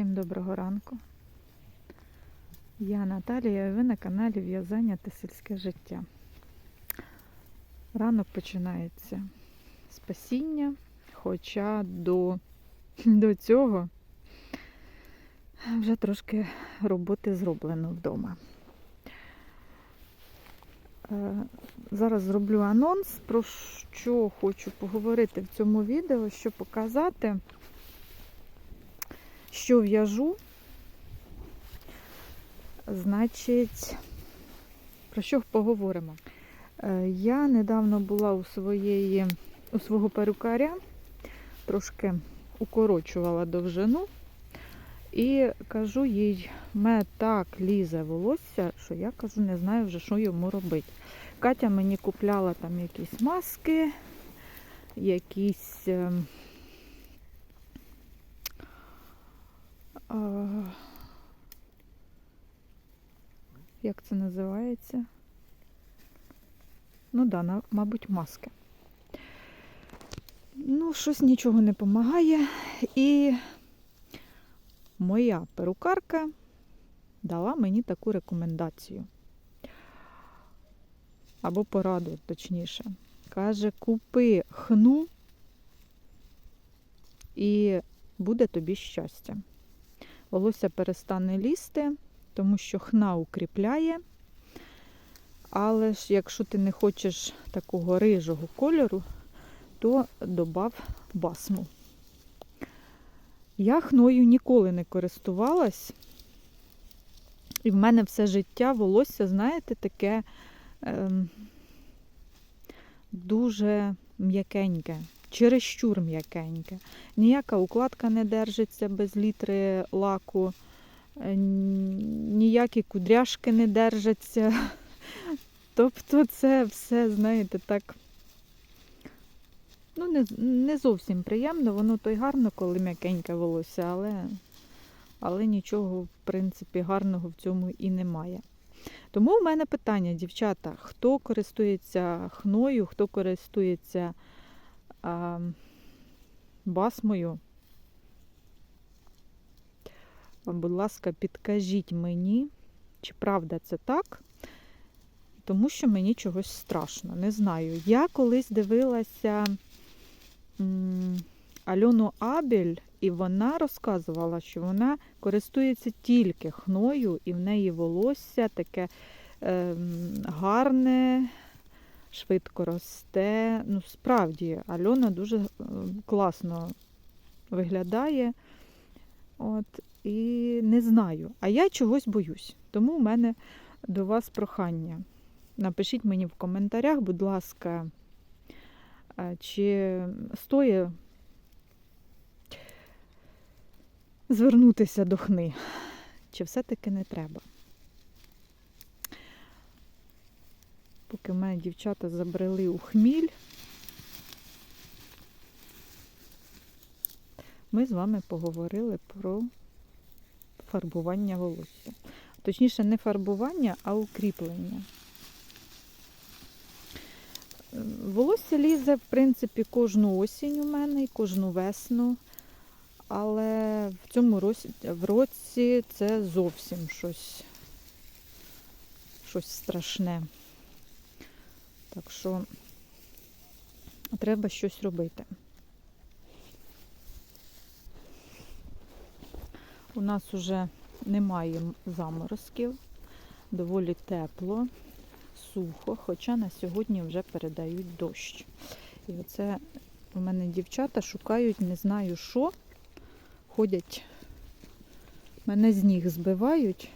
Всім доброго ранку. Я Наталія, і ви на каналі В'язання та сільське життя. Ранок починається з пасіння, хоча до, до цього вже трошки роботи зроблено вдома. Е, Зараз зроблю анонс, про що хочу поговорити в цьому відео, щоб показати що в'яжу, значить, про що поговоримо? Е, Я недавно була у своєї, у свого перукаря, трошки укорочувала довжину, і кажу їй, мене так лізе волосся, що я кажу, не знаю вже, що йому робити. Катя мені купляла там якісь маски, якісь. ем, А, Як це називається? Ну да, мабуть, маски. Ну, щось нічого не допомагає. І моя перукарка дала мені таку рекомендацію. Або пораду, точніше. Каже, купи хну і буде тобі щастя волосся перестане лізти, тому що хна укріпляє. Але ж якщо ти не хочеш такого рижого кольору, то добав басму. Я хною ніколи не користувалась, і в мене все життя волосся, знаєте, таке ем, дуже м'якеньке чересчур м'якеньке. Ніяка укладка не держиться без літри лаку, е, ніякі кудряшки не держаться. Тобто це все, знаєте, так. Ну, не не зовсім приємно, воно то й гарно, коли м'якеньке волосся, але але нічого, в принципі, гарного в цьому і немає. Тому в мене питання, дівчата, хто користується хною, хто користується а, басмою. Будь ласка, підкажіть мені, чи правда це так, тому що мені чогось страшно. Не знаю. Я колись дивилася Альону Абель, і вона розказувала, що вона користується тільки хною, і в неї волосся таке е, гарне, швидко росте. Ну, справді, Альона дуже е, класно виглядає. От, І не знаю. А я чогось боюсь. Тому в мене до вас прохання. Напишіть мені в коментарях, будь ласка, е, чи стоїть звернутися до хни, чи все-таки не треба. Поки в мене дівчата забрели у хміль, ми з вами поговорили про фарбування волосся. Точніше, не фарбування, а укріплення. Волосся лізе, в принципі, кожну осінь у мене і кожну весну. Але в цьому році, в році це зовсім щось, щось страшне. Так що треба щось робити. У нас вже немає заморозків, доволі тепло, сухо, хоча на сьогодні вже передають дощ. І оце у мене дівчата шукають, не знаю що, ходять, мене з ніг збивають.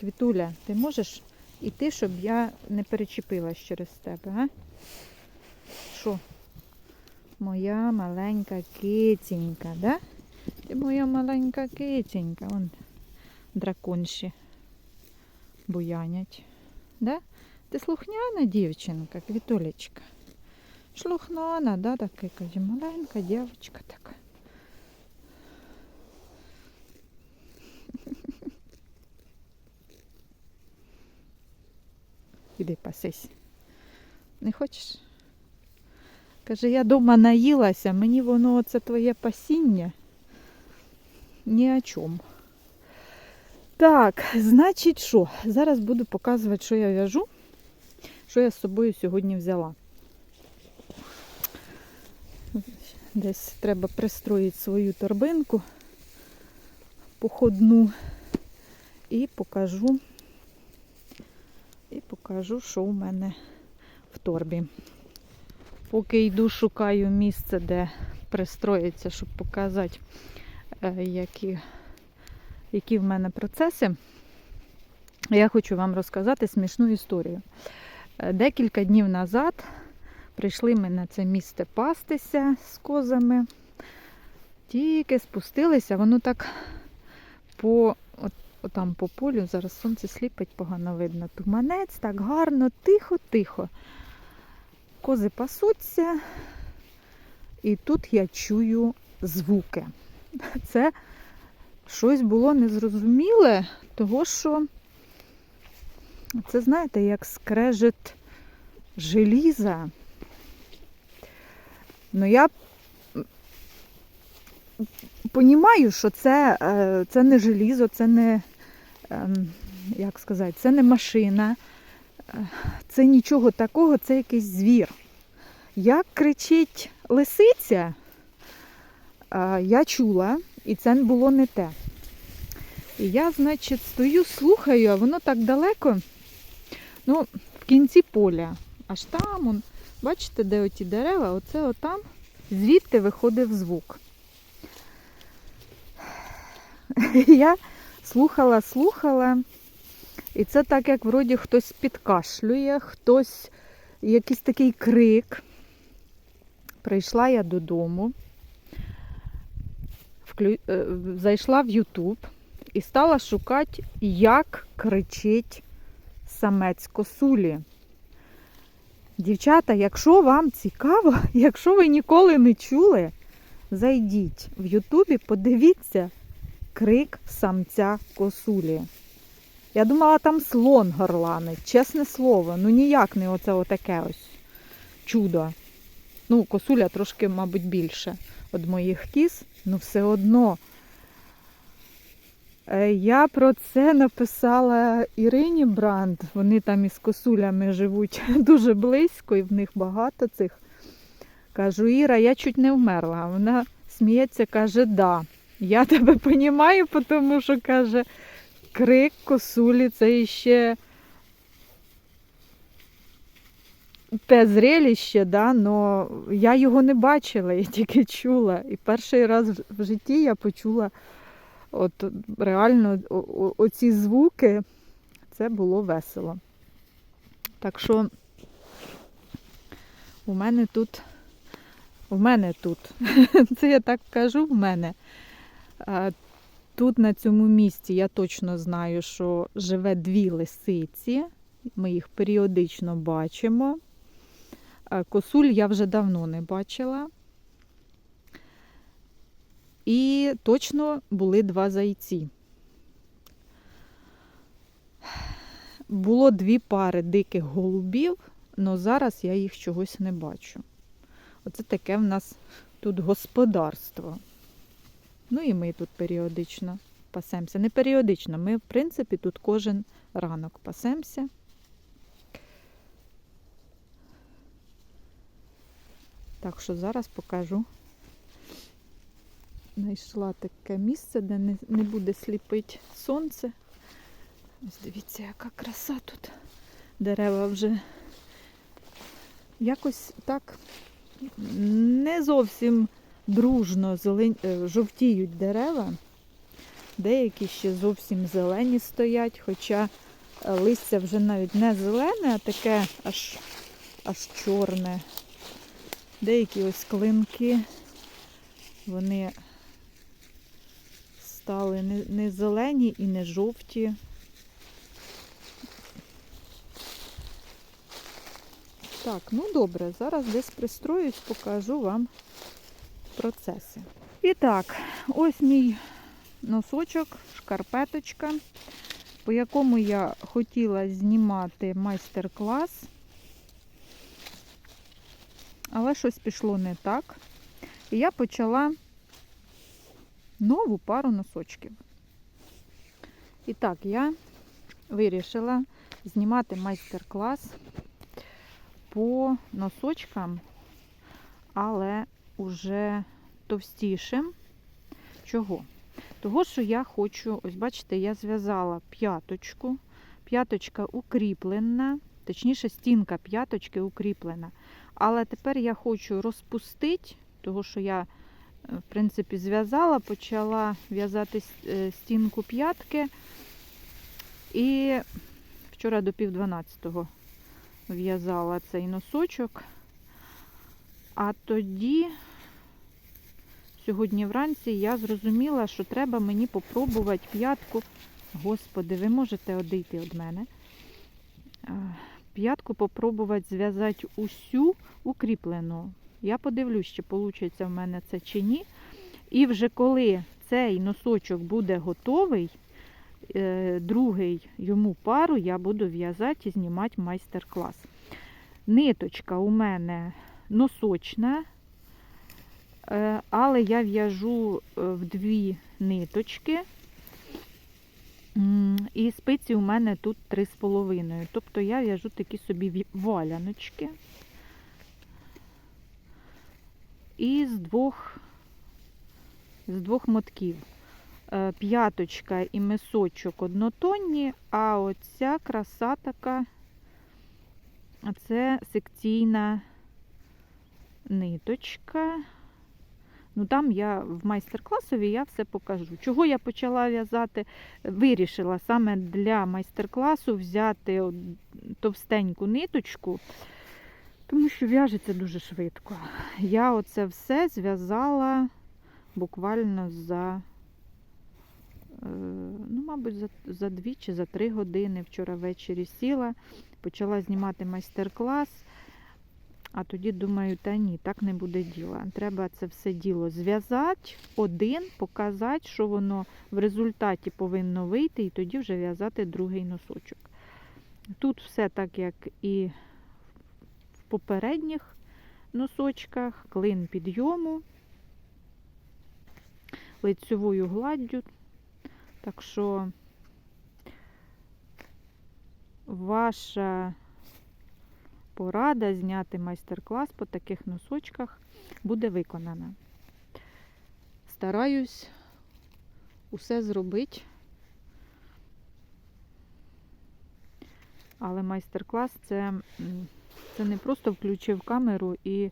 Квітуля, ти можеш іти, щоб я не перечепилась через тебе, а? Що? Моя маленька киценька, да? Ти моя маленька киценька. Вон драконші буянять. Да? Ти слухняна дівчинка, квітулечка. Шлухнана, да, така каже, маленька дівчинка така. Іди пасись. Не хочеш? Каже, я дома наїлася, мені воно оце твоє пасіння. ні о чому. Так, значить, що? Зараз буду показувати, що я в'яжу, що я з собою сьогодні взяла. Десь треба пристроїти свою торбинку походну і покажу, покажу, що у мене в торбі. Поки йду, шукаю місце, де пристроїться, щоб показати, е, які, які в мене процеси. Я хочу вам розказати смішну історію. Е, Декілька днів назад прийшли ми на це місце пастися з козами. Тільки спустилися, воно так по, от, отам по полю, зараз сонце сліпить, погано видно. Туманець, так гарно, тихо-тихо. Кози пасуться, і тут я чую звуки. Це щось було незрозуміле, того що це, знаєте, як скрежет желіза. Ну, я понімаю, що це, е, це не желізо, це не, як сказати, це не машина, е, це нічого такого, це якийсь звір. Як кричить лисиця, е, я чула, і це було не те. І я, значить, стою, слухаю, а воно так далеко, ну, в кінці поля, аж там, он, бачите, де оті дерева, оце отам, звідти виходив звук. Я слухала, слухала, і це так, як вроді хтось підкашлює, хтось якийсь такий крик. Прийшла я додому, вклю... е, зайшла в Ютуб і стала шукати, як кричить самець косулі. Дівчата, якщо вам цікаво, якщо ви ніколи не чули, зайдіть в Ютубі, подивіться крик самця косулі. Я думала, там слон горланить, чесне слово, ну ніяк не оце отаке ось чудо. Ну, косуля трошки, мабуть, більше від моїх кіз, ну все одно. Е, Я про це написала Ірині Бранд. Вони там із косулями живуть дуже близько, і в них багато цих. Кажу, Іра, я чуть не вмерла. Вона сміється, каже, да. Я тебе понімаю, тому що каже, крик косулі це іще те зрелище, да, но я його не бачила, я тільки чула. І перший раз в житті я почула от реально оці звуки, це було весело. Так що у мене тут, у мене тут, це я так кажу, в мене. Тут на цьому місці я точно знаю, що живе дві лисиці. Ми їх періодично бачимо. Косуль я вже давно не бачила. І точно були два зайці. Було дві пари диких голубів, але зараз я їх чогось не бачу. Оце таке в нас тут господарство. Ну і ми тут періодично пасемося. Не періодично, ми, в принципі, тут кожен ранок пасемося. Так що зараз покажу. Знайшла таке місце, де не, не буде сліпити сонце. Ось дивіться, яка краса тут. Дерева вже якось так не зовсім дружно зелень... е, жовтіють дерева. Деякі ще зовсім зелені стоять, хоча е, листя вже навіть не зелене, а таке аж, аж чорне. Деякі ось клинки, вони стали не, не зелені і не жовті. Так, ну добре, зараз десь пристроюсь, покажу вам процеси. І так, ось мій носочок, шкарпеточка, по якому я хотіла знімати майстер-клас. Але щось пішло не так. І я почала нову пару носочків. І так, я вирішила знімати майстер-клас по носочкам, але уже товстішим. Чого? Того, що я хочу, ось бачите, я зв'язала п'яточку, п'яточка укріплена, точніше, стінка п'яточки укріплена. Але тепер я хочу розпустити, того, що я, е, в принципі, зв'язала, почала в'язати е, стінку п'ятки. І вчора до пів дванадцятого в'язала цей носочок. А тоді, сьогодні вранці, я зрозуміла, що треба мені попробувати п'ятку. Господи, ви можете одійти від мене. П'ятку попробувати зв'язати усю укріплену. Я подивлюсь, чи вийде в мене це чи ні. І вже коли цей носочок буде готовий, е, другий йому пару я буду в'язати і знімати майстер-клас. Ниточка у мене носочна, але я в'яжу е, в дві ниточки. І спиці у мене тут 3,5. Тобто я в'яжу такі собі валяночки. І з двох, з двох мотків. Е, П'яточка і мисочок однотонні, а оця краса така, це секційна ниточка. Ну, там я в майстер-класові я все покажу. Чого я почала в'язати? Вирішила саме для майстер-класу взяти товстеньку ниточку, тому що в'яжеться дуже швидко. Я оце все зв'язала буквально за, е, ну, мабуть, за, за дві чи за три години. Вчора ввечері сіла, почала знімати майстер-клас. А тоді думаю, та ні, так не буде діла. Треба це все діло зв'язати один, показати, що воно в результаті повинно вийти, і тоді вже в'язати другий носочок. Тут все так, як і в попередніх носочках, клин підйому, лицьовою гладдю. Так що ваша порада зняти майстер-клас по таких носочках буде виконана. Стараюсь усе зробити, але майстер-клас це, це не просто включив камеру і,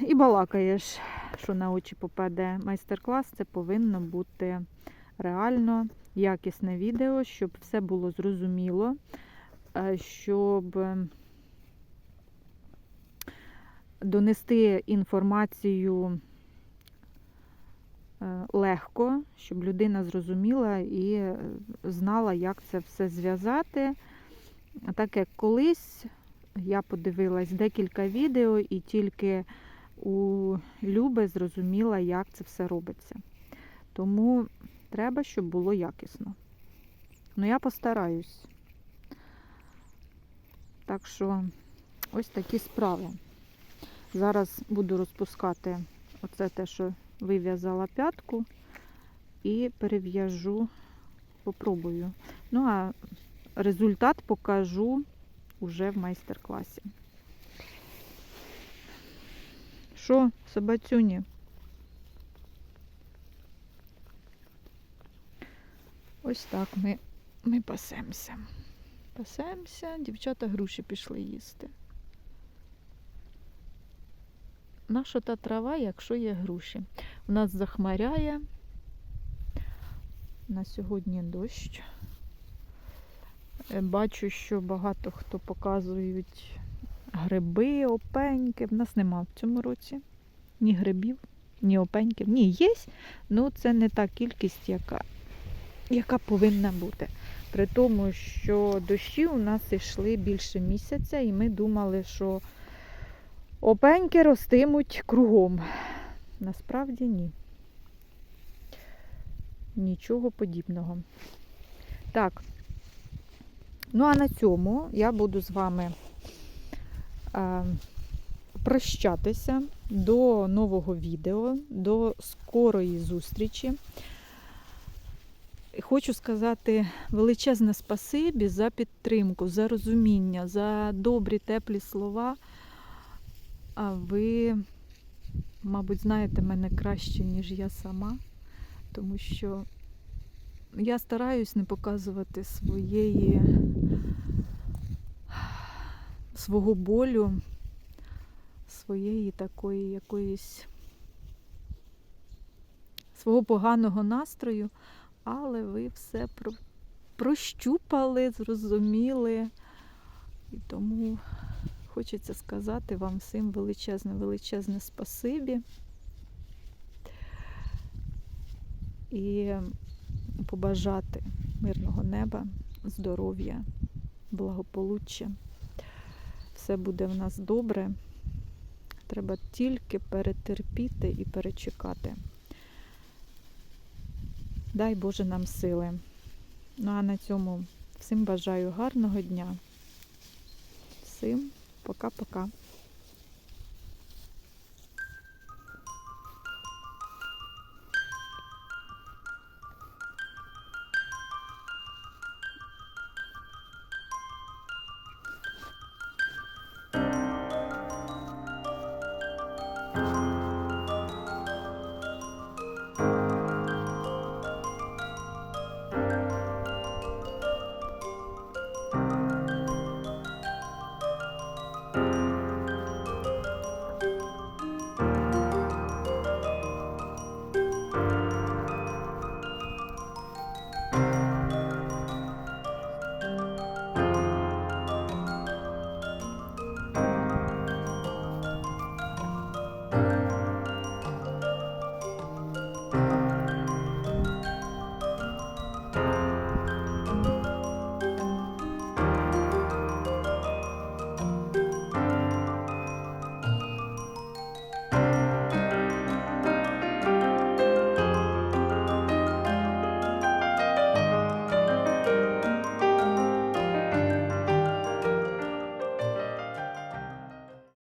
і балакаєш, що на очі попаде. Майстер-клас це повинно бути реально якісне відео, щоб все було зрозуміло щоб е, донести інформацію е, легко, щоб людина зрозуміла і е, знала, як це все зв'язати. Так як колись я подивилась декілька відео і тільки у Люби зрозуміла, як це все робиться. Тому треба, щоб було якісно. Ну, я постараюсь. Так що ось такі справи. Зараз буду розпускати оце те, що вив'язала п'ятку, і перев'яжу, попробую. Ну, а результат покажу уже в майстер-класі. Що, собацюні? Ось так ми, ми пасемося. Пасемося, дівчата груші пішли їсти. Наша та трава, якщо є груші. У нас захмаряє. На сьогодні дощ. Е, Бачу, що багато хто показують гриби, опеньки. В нас нема в цьому році ні грибів, ні опеньків. Ні, є, ну це не та кількість, яка, яка повинна бути. При тому, що дощі у нас йшли більше місяця, і ми думали, що опеньки ростимуть кругом. Насправді ні. Нічого подібного. Так. Ну, а на цьому я буду з вами е, прощатися. до нового відео, до скорої зустрічі. Хочу сказати величезне спасибі за підтримку, за розуміння, за добрі, теплі слова. А ви, мабуть, знаєте мене краще, ніж я сама, тому що я стараюсь не показувати своєї свого болю, своєї такої якоїсь свого поганого настрою, але ви все про, прощупали, зрозуміли. І тому хочеться сказати вам всім величезне, величезне спасибі. І побажати мирного неба, здоров'я, благополуччя. Все буде в нас добре. Треба тільки перетерпіти і перечекати. Дай Боже нам сили. Ну а на цьому всім бажаю гарного дня. Всім пока-пока.